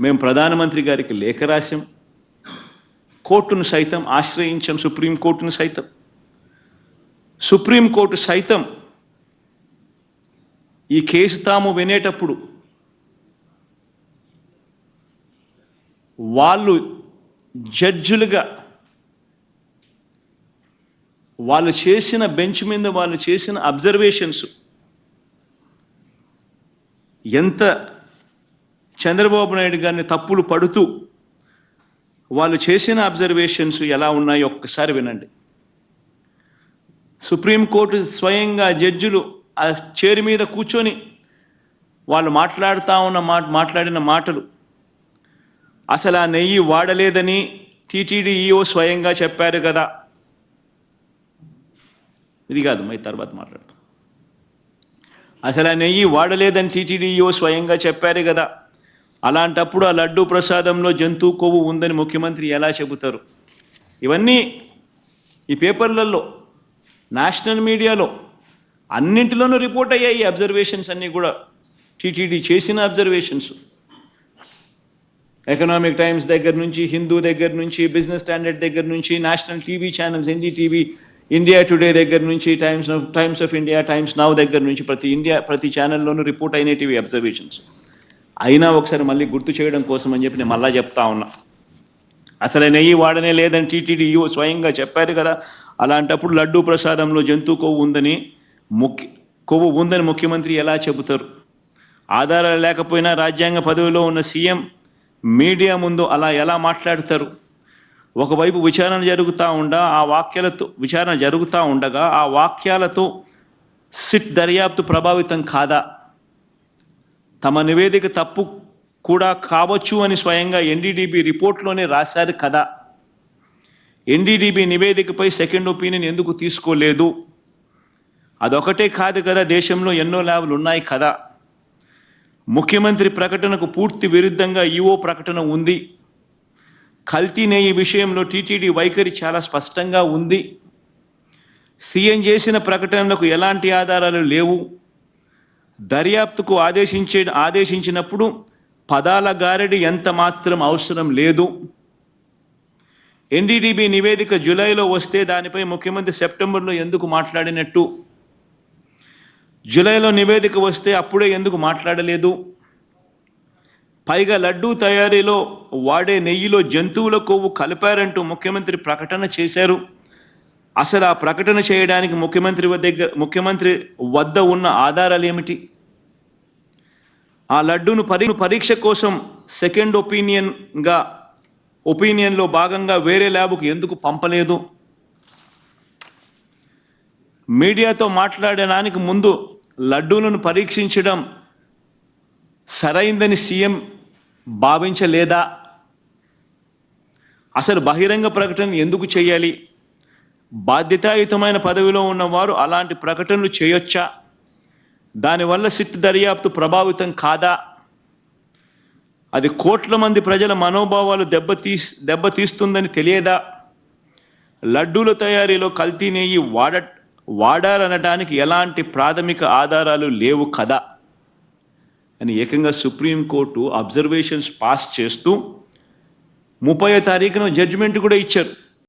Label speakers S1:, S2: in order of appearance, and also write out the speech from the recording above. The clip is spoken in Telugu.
S1: మేము ప్రధానమంత్రి గారికి లేఖ రాశాం. కోర్టును సైతం ఆశ్రయించాం సుప్రీంకోర్టును సైతం. సుప్రీంకోర్టు సైతం ఈ కేసు తాము వినేటప్పుడు వాళ్ళు జడ్జులుగా వాళ్ళు చేసిన బెంచ్ మీద వాళ్ళు చేసిన అబ్జర్వేషన్స్ ఎంత చంద్రబాబు నాయుడు గారిని తప్పులు పడుతూ వాళ్ళు చేసిన అబ్జర్వేషన్స్ ఎలా ఉన్నాయో ఒక్కసారి వినండి. సుప్రీంకోర్టు స్వయంగా జడ్జిలు ఆ చైర్ మీద కూర్చొని వాళ్ళు మాట్లాడుతూ ఉన్న మాట మాట్లాడిన మాటలు అసలు ఆ నెయ్యి వాడలేదని టీటీడీ ఈఓ స్వయంగా చెప్పారు కదా. ఇది కాదు మరి తర్వాత మాట్లాడతాం. అసలు ఆ నెయ్యి వాడలేదని టీటీడీఈఓ స్వయంగా చెప్పారు కదా. అలాంటప్పుడు ఆ లడ్డూ ప్రసాదంలో జంతు కొవ్వు ఉందని ముఖ్యమంత్రి ఎలా చెబుతారు? ఇవన్నీ ఈ పేపర్లలో నేషనల్ మీడియాలో అన్నింటిలోనూ రిపోర్ట్ అయ్యాయి ఈ అబ్జర్వేషన్స్ అన్నీ కూడా. టీటీడీ చేసిన అబ్జర్వేషన్స్. ఎకనామిక్ టైమ్స్ దగ్గర నుంచి హిందూ దగ్గర నుంచి బిజినెస్ స్టాండర్డ్ దగ్గర నుంచి national TV channels NDTV India Today దగ్గర నుంచి Times of Times of India Times Now దగ్గర నుంచి ప్రతి ఇండియా ప్రతి ఛానల్లోనూ రిపోర్ట్ అయినటివి అబ్జర్వేషన్స్. అయినా ఒకసారి మళ్ళీ గుర్తు చేయడం కోసం అని చెప్పి నేను మళ్ళా చెప్తా ఉన్నా. అసలు నెయ్యి వాడనే లేదని టీటీడీ స్వయంగా చెప్పారు కదా అలాంటప్పుడు లడ్డూ ప్రసాదంలో జంతు కొవ్వు ఉందని ముఖ్య కొవ్వు ఉందని ముఖ్యమంత్రి ఎలా చెబుతారు? ఆధారాలు లేకపోయినా రాజ్యాంగ పదవిలో ఉన్న సీఎం మీడియా ముందు అలా ఎలా మాట్లాడతారు? ఒకవైపు విచారణ జరుగుతూ ఉండగా ఆ వాక్యాలతో విచారణ జరుగుతూ ఉండగా ఆ వాక్యాలతో సిట్ దర్యాప్తు ప్రభావితం కాదా? తమ నివేదిక తప్పు కూడా కావచ్చు అని స్వయంగా ఎన్డీడీబీ రిపోర్ట్లోనే రాశారు కదా ఎన్డీడీబీ నివేదికపై సెకండ్ ఒపీనియన్ ఎందుకు తీసుకోలేదు? అదొకటే కాదు కదా దేశంలో ఎన్నో ల్యాబ్లు ఉన్నాయి కదా ముఖ్యమంత్రి ప్రకటనకు పూర్తి విరుద్ధంగా ఈఓ ప్రకటన ఉంది. కల్తీనే ఈ విషయంలో టీటీడీ వైఖరి చాలా స్పష్టంగా ఉంది. సీఎం చేసిన ప్రకటనలకు ఎలాంటి ఆధారాలు లేవు. దర్యాప్తుకు ఆదేశించే ఆదేశించినప్పుడు పదాల గారడి ఎంత మాత్రం అవసరం లేదు. ఎన్డీడీబీ నివేదిక జూలైలో వస్తే దానిపై ముఖ్యమంత్రి సెప్టెంబర్లో ఎందుకు మాట్లాడినట్టు? జూలైలో నివేదిక వస్తే అప్పుడే ఎందుకు మాట్లాడలేదు? పైగా లడ్డూ తయారీలో వాడే నెయ్యిలో జంతువుల కొవ్వు కలిపారంటూ ముఖ్యమంత్రి ప్రకటన చేశారు. అసలు ఆ ప్రకటన చేయడానికి ముఖ్యమంత్రి దగ్గర ముఖ్యమంత్రి వద్ద ఉన్న ఆధారాలు ఏమిటి? ఆ లడ్డూను పరీ పరీక్ష కోసం సెకండ్ ఒపీనియన్గా ఒపీనియన్లో భాగంగా వేరే ల్యాబ్కు ఎందుకు పంపలేదు? మీడియాతో మాట్లాడడానికి ముందు లడ్డూలను పరీక్షించడం సరైందని సీఎం భావించలేదా? అసలు బహిరంగ ప్రకటన ఎందుకు చేయాలి? బాధ్యతాయుతమైన పదవిలో ఉన్నవారు అలాంటి ప్రకటనలు చేయొచ్చా? దానివల్ల సిట్ దర్యాప్తు ప్రభావితం కాదా? అది కోట్ల మంది ప్రజల మనోభావాలు దెబ్బతీ దెబ్బతీస్తుందని తెలియదా? లడ్డూల తయారీలో కల్తీ నెయ్యి వాడ వాడారనడానికి ఎలాంటి ప్రాథమిక ఆధారాలు లేవు కదా? అని ఏకంగా సుప్రీంకోర్టు అబ్జర్వేషన్స్ పాస్ చేస్తూ ముప్పై తారీఖున జడ్జిమెంట్ కూడా ఇచ్చారు.